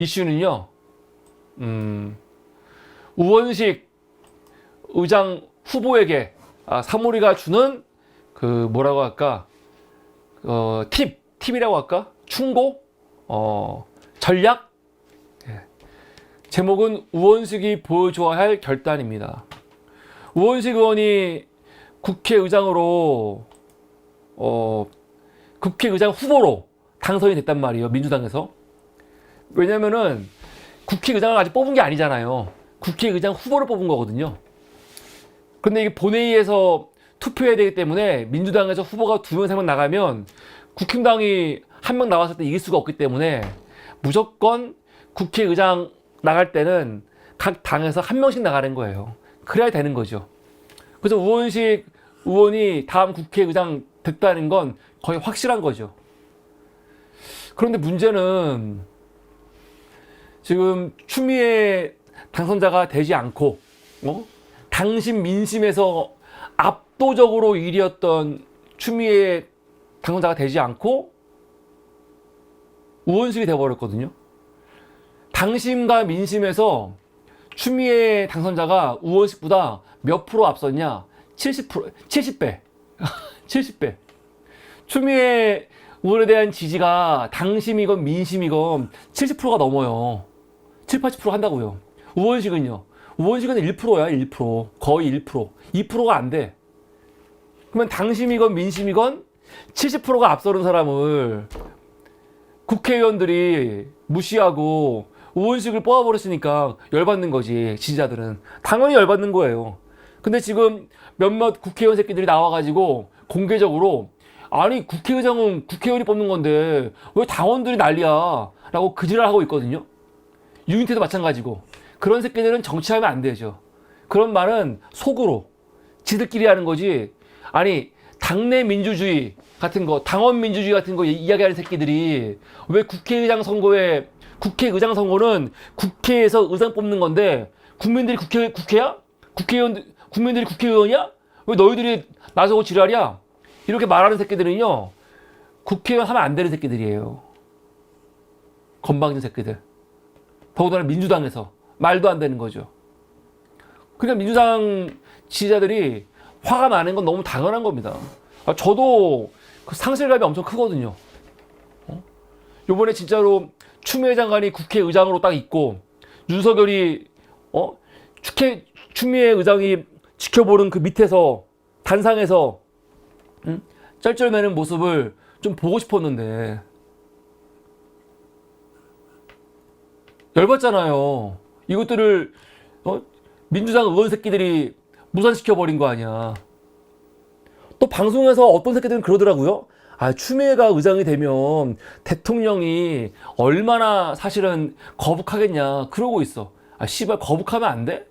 이슈는요, 음, 우원식 의장 후보에게 아, 사무리가 주는 그 뭐라고 할까, 어, 팁, 팁이라고 할까, 충고, 어, 전략. 예. 제목은 우원식이 보여줘야 할 결단입니다. 우원식 의원이 국회의장으로 어, 국회의장 후보로 당선이 됐단 말이에요. 민주당에서. 왜냐면은 국회의장을 아직 뽑은 게 아니잖아요. 국회의장 후보를 뽑은 거거든요. 근데 이게 본회의에서 투표해야 되기 때문에 민주당에서 후보가 두 명, 세 명 나가면 국힘당이 한 명 나왔을 때 이길 수가 없기 때문에 무조건 국회의장 나갈 때는 각 당에서 한 명씩 나가는 거예요. 그래야 되는 거죠. 그래서 우원식 의원이 다음 국회의장 됐다는 건 거의 확실한 거죠. 그런데 문제는 지금 추미애 당선자가 되지 않고 어? 당심 민심에서 압도적으로 1위였던 추미애 당선자가 되지 않고 우원식이 돼버렸거든요. 당심과 민심에서 추미애 당선자가 우원식보다 몇 프로 앞섰냐? 70%, 70배. 70배. 추미애 의원에 대한 지지가 당심이건 민심이건 70%가 넘어요. 7, 80% 한다고요. 우원식은요. 우원식은 1%야, 1%. 거의 1%. 2%가 안 돼. 그러면 당심이건 민심이건 70%가 앞서는 사람을 국회의원들이 무시하고 우원식을 뽑아버렸으니까 열받는 거지, 지지자들은. 당연히 열받는 거예요. 근데 지금 몇몇 국회의원 새끼들이 나와가지고 공개적으로 아니 국회의장은 국회의원이 뽑는 건데 왜 당원들이 난리야 라고 그지랄 하고 있거든요 유인태도 마찬가지고 그런 새끼들은 정치하면 안 되죠. 그런 말은 속으로 지들끼리 하는 거지. 아니 당내 민주주의 같은 거 당원 민주주의 같은 거 이야기하는 새끼들이 왜 국회의장 선거에 국회의장 선거는 국회에서 의장 뽑는 건데 국민들이 국회 국회야? 국회의원 국민들이 국회의원이야? 왜 너희들이 나서고 지랄이야? 이렇게 말하는 새끼들은요, 국회의원 하면 안 되는 새끼들이에요. 건방진 새끼들. 더군다나 민주당에서. 말도 안 되는 거죠. 그러니까 민주당 지지자들이 화가 나는 건 너무 당연한 겁니다. 아, 저도 그 상실감이 엄청 크거든요. 어? 요번에 진짜로 추미애 장관이 국회의장으로 딱 있고, 윤석열이, 어? 축해, 추미애 의장이 지켜보는 그 밑에서, 단상에서 응? 쩔쩔매는 모습을 좀 보고 싶었는데 열받잖아요. 이것들을 어? 민주당 의원 새끼들이 무산시켜 버린 거 아니야. 또 방송에서 어떤 새끼들은 그러더라고요. 아, 추미애가 의장이 되면 대통령이 얼마나 사실은 거북하겠냐. 그러고 있어. 아, 씨발, 거북하면 안 돼?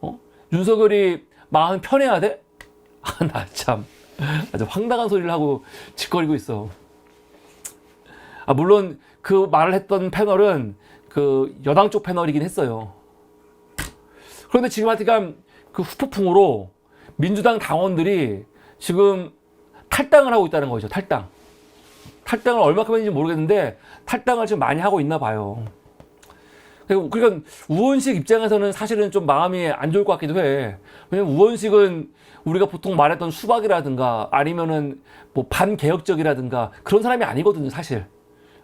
어? 윤석열이 마음 편해야 돼? 아, 나 참. 아주 황당한 소리를 하고 짓거리고 있어. 아, 물론 그 말을 했던 패널은 그 여당 쪽 패널이긴 했어요. 그런데 지금 하여튼 그 후폭풍으로 민주당 당원들이 지금 탈당을 하고 있다는 거죠. 탈당. 탈당을 얼마큼 했는지 모르겠는데 탈당을 지금 많이 하고 있나 봐요. 그러니까 우원식 입장에서는 사실은 좀 마음이 안 좋을 것 같기도 해. 왜냐면 우원식은 우리가 보통 말했던 수박이라든가 아니면은 뭐 반개혁적이라든가 그런 사람이 아니거든요, 사실.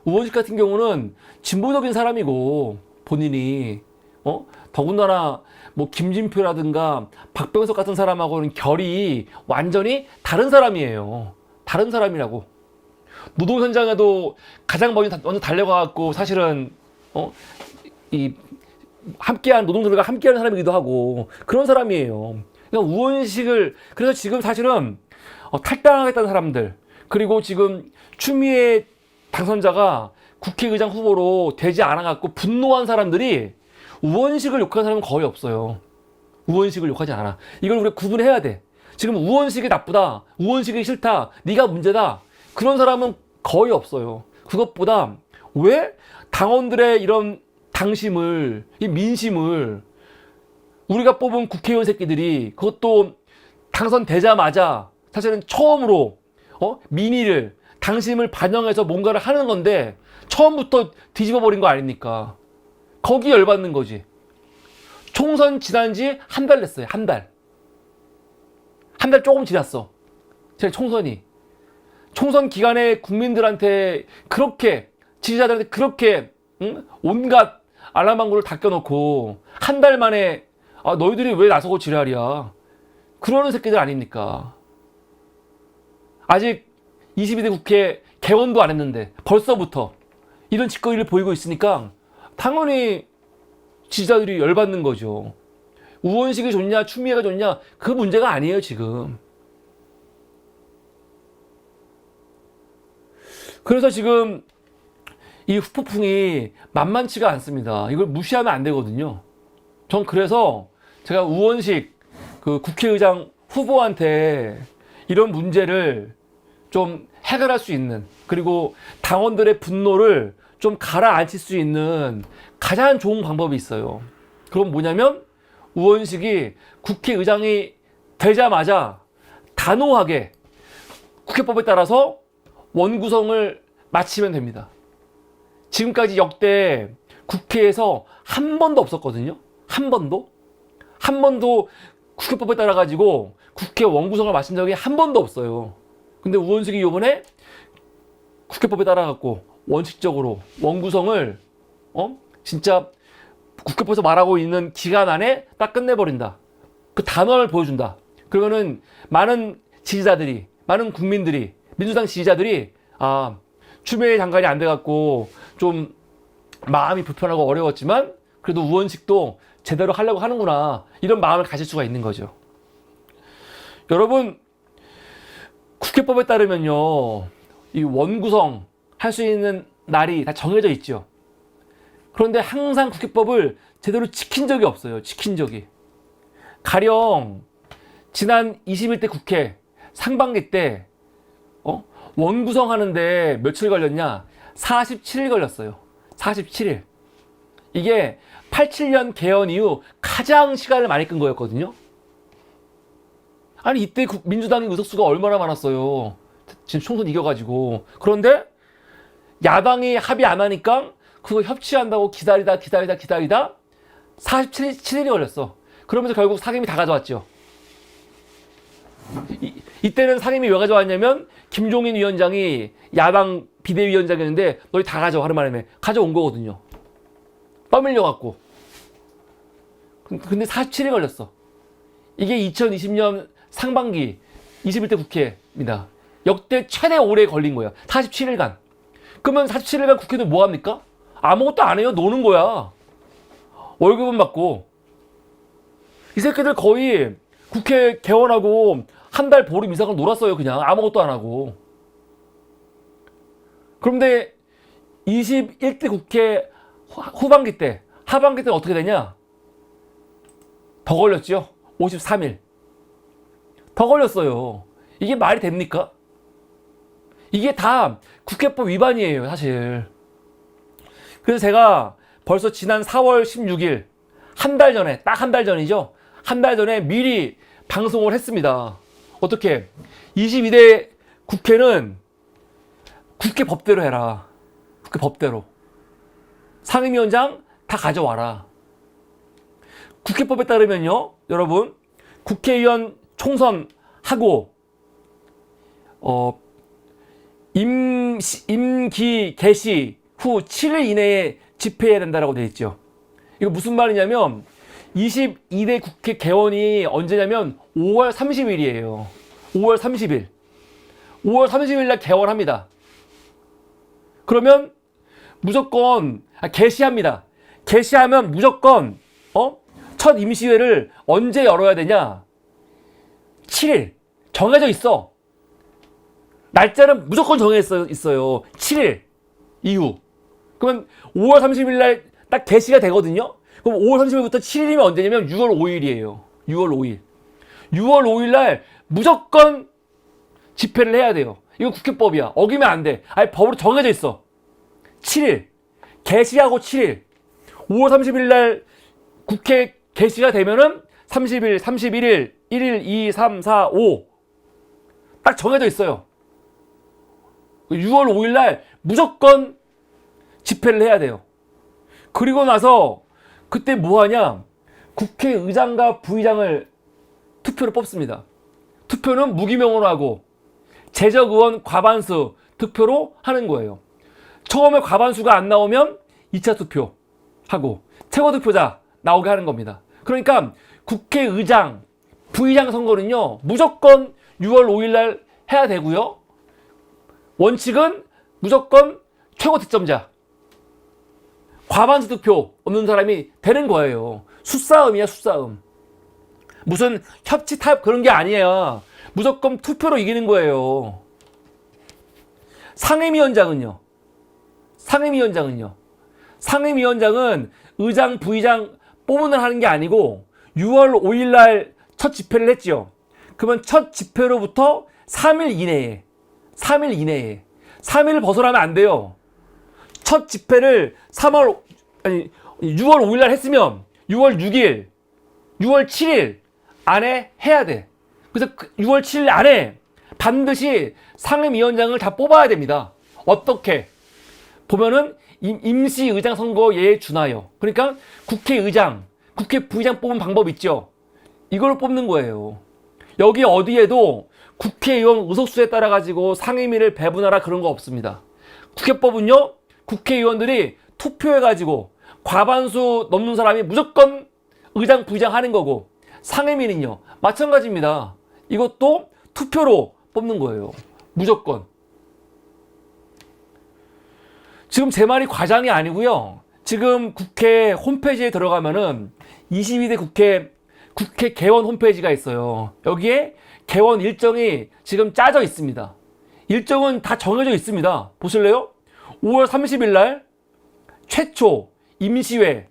우원식 같은 경우는 진보적인 사람이고 본인이 어 더군다나 뭐 김진표라든가 박병석 같은 사람하고는 결이 완전히 다른 사람이에요. 다른 사람이라고. 노동 현장에도 가장 먼저 달려가갖고 사실은 어 이 함께한 노동자들과 함께하는 사람이기도 하고 그런 사람이에요. 그러니까 우원식을 그래서 지금 사실은 어, 탈당하겠다는 사람들 그리고 지금 추미애 당선자가 국회의장 후보로 되지 않아갖고 분노한 사람들이 우원식을 욕하는 사람은 거의 없어요. 우원식을 욕하지 않아. 이걸 우리가 구분해야 돼. 지금 우원식이 나쁘다, 우원식이 싫다, 네가 문제다. 그런 사람은 거의 없어요. 그것보다 왜 당원들의 이런 당심을, 이 민심을 우리가 뽑은 국회의원 새끼들이 그것도 당선되자마자 사실은 처음으로 어? 민의를 당심을 반영해서 뭔가를 하는 건데 처음부터 뒤집어 버린 거 아닙니까? 거기 열받는 거지. 총선 지난 지 한 달 됐어요. 한 달. 한 달 조금 지났어. 제 총선이. 총선 기간에 국민들한테 그렇게 지지자들한테 그렇게 응? 온갖 알람망구를 다 껴놓고 한 달 만에 아 너희들이 왜 나서고 지랄이야 그러는 새끼들 아닙니까 아직 22대 국회 개원도 안 했는데 벌써부터 이런 짓거리를 보이고 있으니까 당연히 지지자들이 열받는 거죠 우원식이 좋냐 추미애가 좋냐 그 문제가 아니에요 지금 그래서 지금 이 후폭풍이 만만치가 않습니다. 이걸 무시하면 안 되거든요. 전 그래서 제가 우원식 그 국회의장 후보한테 이런 문제를 좀 해결할 수 있는 그리고 당원들의 분노를 좀 가라앉힐 수 있는 가장 좋은 방법이 있어요. 그건 뭐냐면 우원식이 국회의장이 되자마자 단호하게 국회법에 따라서 원구성을 마치면 됩니다. 지금까지 역대 국회에서 한 번도 없었거든요. 한 번도. 한 번도 국회법에 따라 가지고 국회 원구성을 마친 적이 한 번도 없어요. 근데 우원식이 요번에 국회법에 따라 갖고 원칙적으로 원구성을 어? 진짜 국회법에서 말하고 있는 기간 안에 딱 끝내버린다. 그 단어를 보여준다. 그러면은 많은 지지자들이, 많은 국민들이, 민주당 지지자들이 아 추미애 장관이 안 돼갖고 좀 마음이 불편하고 어려웠지만 그래도 우원식도 제대로 하려고 하는구나 이런 마음을 가질 수가 있는 거죠. 여러분 국회법에 따르면요 이 원구성 할 수 있는 날이 다 정해져 있죠. 그런데 항상 국회법을 제대로 지킨 적이 없어요. 지킨 적이. 가령 지난 21대 국회 상반기 때 어? 원구성 하는데 며칠 걸렸냐? 47일 걸렸어요. 47일. 이게 87년 개헌 이후 가장 시간을 많이 끈 거였거든요. 아니 이때 국- 민주당의 의석수가 얼마나 많았어요. 지금 총선 이겨가지고. 그런데 야당이 합의 안 하니까 그거 협치한다고 기다리다 기다리다 기다리다 47일이 걸렸어. 그러면서 결국 상임위 다 가져왔죠. 이, 이때는 상임위 왜 가져왔냐면 김종인 위원장이 야당 비대위원장이었는데 너희 다 가져와 하는 바람에 가져온 거거든요. 떠밀려 갖고. 근데 47일 걸렸어. 이게 2020년 상반기 21대 국회입니다. 역대 최대 오래 걸린 거야. 47일간. 그러면 47일간 국회도 뭐 합니까? 아무것도 안 해요. 노는 거야. 월급은 받고. 이 새끼들 거의 국회 개원하고 한 달 보름 이상을 놀았어요. 그냥 아무것도 안 하고. 그런데 21대 국회 후- 후반기 때, 하반기 때는 어떻게 되냐? 더 걸렸죠? 53일. 더 걸렸어요. 이게 말이 됩니까? 이게 다 국회법 위반이에요, 사실. 그래서 제가 벌써 지난 4월 16일, 한 달 전에, 딱 한 달 전이죠? 한 달 전에 미리 방송을 했습니다. 어떻게? 22대 국회는 국회 법대로 해라. 국회 법대로. 상임위원장 다 가져와라. 국회법에 따르면요, 여러분, 국회의원 총선하고, 어, 임, 임기 개시 후 7일 이내에 집회해야 된다라고 되어 있죠. 이거 무슨 말이냐면, 22대 국회 개원이 언제냐면 5월 30일이에요. 5월 30일. 5월 30일 날 개원합니다. 그러면 무조건 아, 개시합니다. 개시하면 무조건 어? 첫 임시회를 언제 열어야 되냐? 7일 정해져 있어. 날짜는 무조건 정해져 있어요. 7일 이후. 그러면 5월 30일 날 딱 개시가 되거든요. 그럼 5월 30일부터 7일이면 언제냐면 6월 5일이에요. 6월 5일. 6월 5일 날 무조건 집회를 해야 돼요. 이거 국회법이야. 어기면 안 돼. 아니 법으로 정해져 있어. 7일. 개시하고 7일. 5월 30일 날 국회 개시가 되면은 30일, 31일, 1일, 2, 3, 4, 5. 딱 정해져 있어요. 6월 5일 날 7일. 7일. 7일. 7일. 7일. 1일, 2, 3, 4, 5. 딱 정해져 있어요. 7일. 개시하고 7일. 5월 30일 날 국회 개시가 되면은 31일, 32일, 1일, 2, 3, 4, 5. 6월 5일 날 무조건 집회를 해야 돼요. 그리고 나서 그때 뭐 하냐? 국회의장과 부의장을 투표로 뽑습니다. 투표는 무기명으로 하고 재적 의원 과반수 투표로 하는 거예요. 처음에 과반수가 안 나오면 2차 투표 하고 최고 투표자 나오게 하는 겁니다. 그러니까 국회의장, 부의장 선거는요, 무조건 6월 5일 날 해야 되고요. 원칙은 무조건 최고 득점자. 과반수 투표 없는 사람이 되는 거예요. 수싸움이야, 수싸움. 무슨 협치 타협 그런 게 아니에요. 무조건 투표로 이기는 거예요. 상임위원장은요. 상임위원장은요. 상임위원장은 의장, 부의장 뽑으면 하는 게 아니고 6월 5일 날 첫 집회를 했지요. 그러면 첫 집회로부터 3일 이내에 3일 이내에 3일을 벗어나면 안 돼요. 첫 집회를 3월 아니 6월 5일 날 했으면 6월 6일, 6월 7일 안에 해야 돼. 그래서 그 6월 7일 안에 반드시 상임위원장을 다 뽑아야 됩니다. 어떻게? 보면은 임- 임시의장 선거에 준하여 그러니까 국회의장, 국회 부의장 뽑은 방법 있죠. 이걸 뽑는 거예요. 여기 어디에도 국회의원 의석수에 따라 가지고 상임위를 배분하라 그런 거 없습니다. 국회법은요 국회의원들이 투표해 가지고 과반수 넘는 사람이 무조건 의장 부의장 하는 거고 상임위는요 마찬가지입니다. 이것도 투표로 뽑는 거예요. 무조건. 지금 제 말이 과장이 아니고요. 지금 국회 홈페이지에 들어가면은 22대 국회 국회 개원 홈페이지가 있어요. 여기에 개원 일정이 지금 짜져 있습니다. 일정은 다 정해져 있습니다. 보실래요? 5월 30일 날 최초 임시회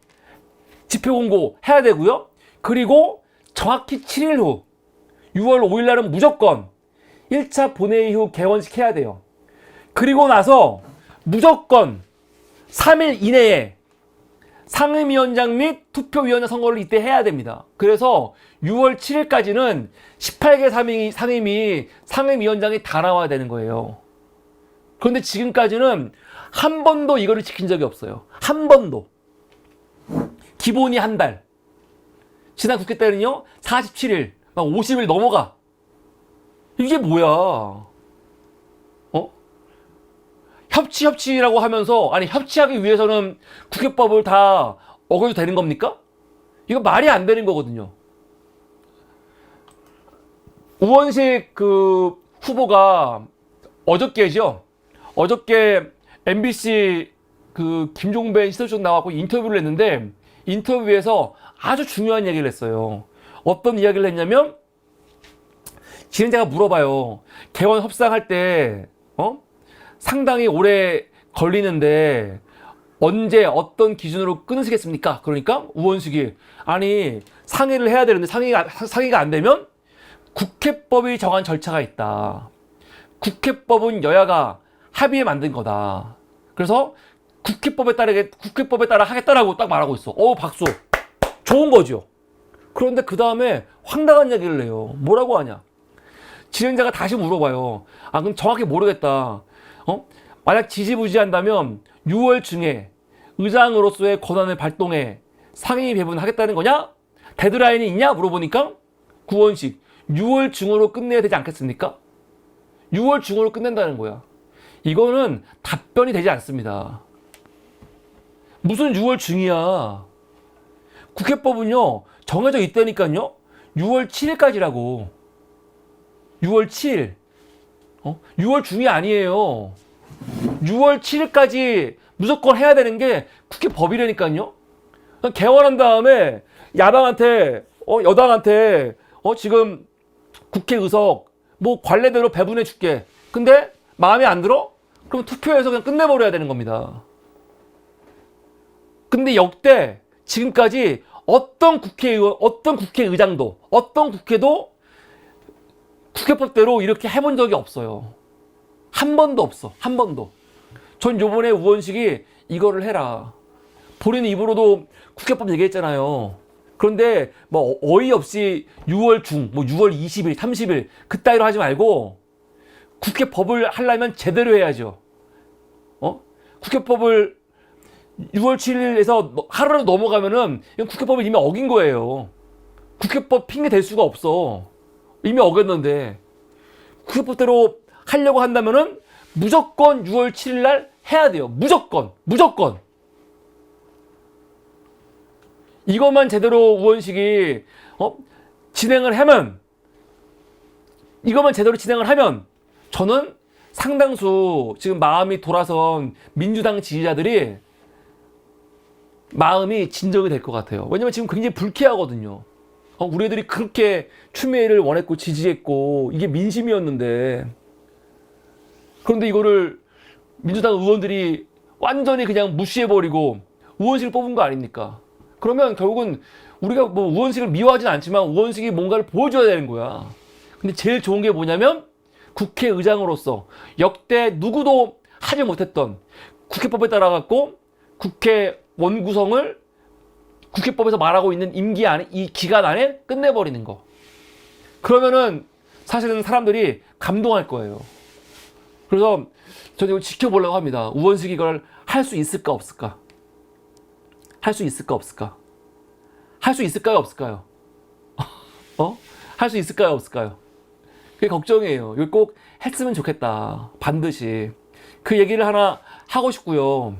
집회 공고 해야 되고요. 그리고 정확히 7일 후 6월 5일 날은 무조건 1차 본회의 후 개원식 해야 돼요. 그리고 나서 무조건 3일 이내에 상임위원장 및 투표위원장 선거를 이때 해야 됩니다. 그래서 6월 7일까지는 18개 상임위, 상임위, 상임위원장이 다 나와야 되는 거예요. 그런데 지금까지는 한 번도 이거를 지킨 적이 없어요. 한 번도. 기본이 한 달. 지난 국회 때는요, 47일, 막 50일 넘어가. 이게 뭐야? 어? 협치 협치라고 하면서 아니 협치하기 위해서는 국회법을 다 어겨도 되는 겁니까? 이거 말이 안 되는 거거든요. 우원식 그 후보가 어저께죠. 어저께 MBC 그 김종배 시사쇼 나와고 인터뷰를 했는데 인터뷰에서 아주 중요한 얘기를 했어요. 어떤 이야기를 했냐면 진행자가 물어봐요. 개원 협상할 때 어? 상당히 오래 걸리는데 언제 어떤 기준으로 끊으시겠습니까? 그러니까 우원식이 아니 상의를 해야 되는데 상의가 상의가 안 되면 국회법이 정한 절차가 있다. 국회법은 여야가 합의해 만든 거다. 그래서 국회법에 따르게 국회법에 따라 하겠다라고 딱 말하고 있어. 어 박수. 좋은 거죠. 그런데 그 다음에 황당한 얘기를 해요. 뭐라고 하냐? 진행자가 다시 물어봐요. 아 그럼 정확히 모르겠다. 어? 만약 지지부지한다면 6월 중에 의장으로서의 권한을 발동해 상임위 배분하겠다는 거냐? 데드라인이 있냐? 물어보니까 구원식 6월 중으로 끝내야 되지 않겠습니까? 6월 중으로 끝낸다는 거야. 이거는 답변이 되지 않습니다. 무슨 6월 중이야? 국회법은요 정해져 있다니까요. 6월 7일까지라고. 6월 7일. 어? 6월 중이 아니에요. 6월 7일까지 무조건 해야 되는 게 국회 법이라니까요. 개원한 다음에 야당한테 어, 여당한테 어, 지금 국회 의석 뭐 관례대로 배분해 줄게. 근데 마음에 안 들어? 그럼 투표해서 그냥 끝내버려야 되는 겁니다. 근데 역대 지금까지 어떤 국회의원, 어떤 국회의장도, 어떤 국회도 국회법대로 이렇게 해본 적이 없어요. 한 번도 없어. 한 번도. 전 요번에 우원식이 이거를 해라. 본인 입으로도 국회법 얘기했잖아요. 그런데 뭐 어이없이 6월 중, 뭐 6월 20일, 30일 그따위로 하지 말고 국회법을 하려면 제대로 해야죠. 어? 국회법을 6월 7일에서 하루라도 넘어가면은 국회법을 이미 어긴 거예요. 국회법 핑계 댈 수가 없어. 이미 어겼는데 국회법대로 하려고 한다면은 무조건 6월 7일 날 해야 돼요. 무조건, 무조건. 이것만 제대로 우원식이 어? 진행을 하면 이것만 제대로 진행을 하면 저는 상당수 지금 마음이 돌아선 민주당 지지자들이 마음이 진정이 될 것 같아요. 왜냐면 지금 굉장히 불쾌하거든요. 어, 우리 애들이 그렇게 추미애를 원했고 지지했고 이게 민심이었는데 그런데 이거를 민주당 의원들이 완전히 그냥 무시해버리고 우원식을 뽑은 거 아닙니까? 그러면 결국은 우리가 뭐 우원식을 미워하진 않지만 우원식이 뭔가를 보여줘야 되는 거야. 근데 제일 좋은 게 뭐냐면 국회의장으로서 역대 누구도 하지 못했던 국회법에 따라 갖고 국회 원구성을 국회법에서 말하고 있는 임기 안에 이 기간 안에 끝내버리는 거. 그러면은 사실은 사람들이 감동할 거예요. 그래서 저는 이걸 지켜보려고 합니다. 우원식이 이걸 할 수 있을까 없을까? 할 수 있을까 없을까? 할 수 있을까요 없을까요? 어? 할 수 있을까요 없을까요? 그게 걱정이에요. 이걸 꼭 했으면 좋겠다. 반드시. 그 얘기를 하나 하고 싶고요.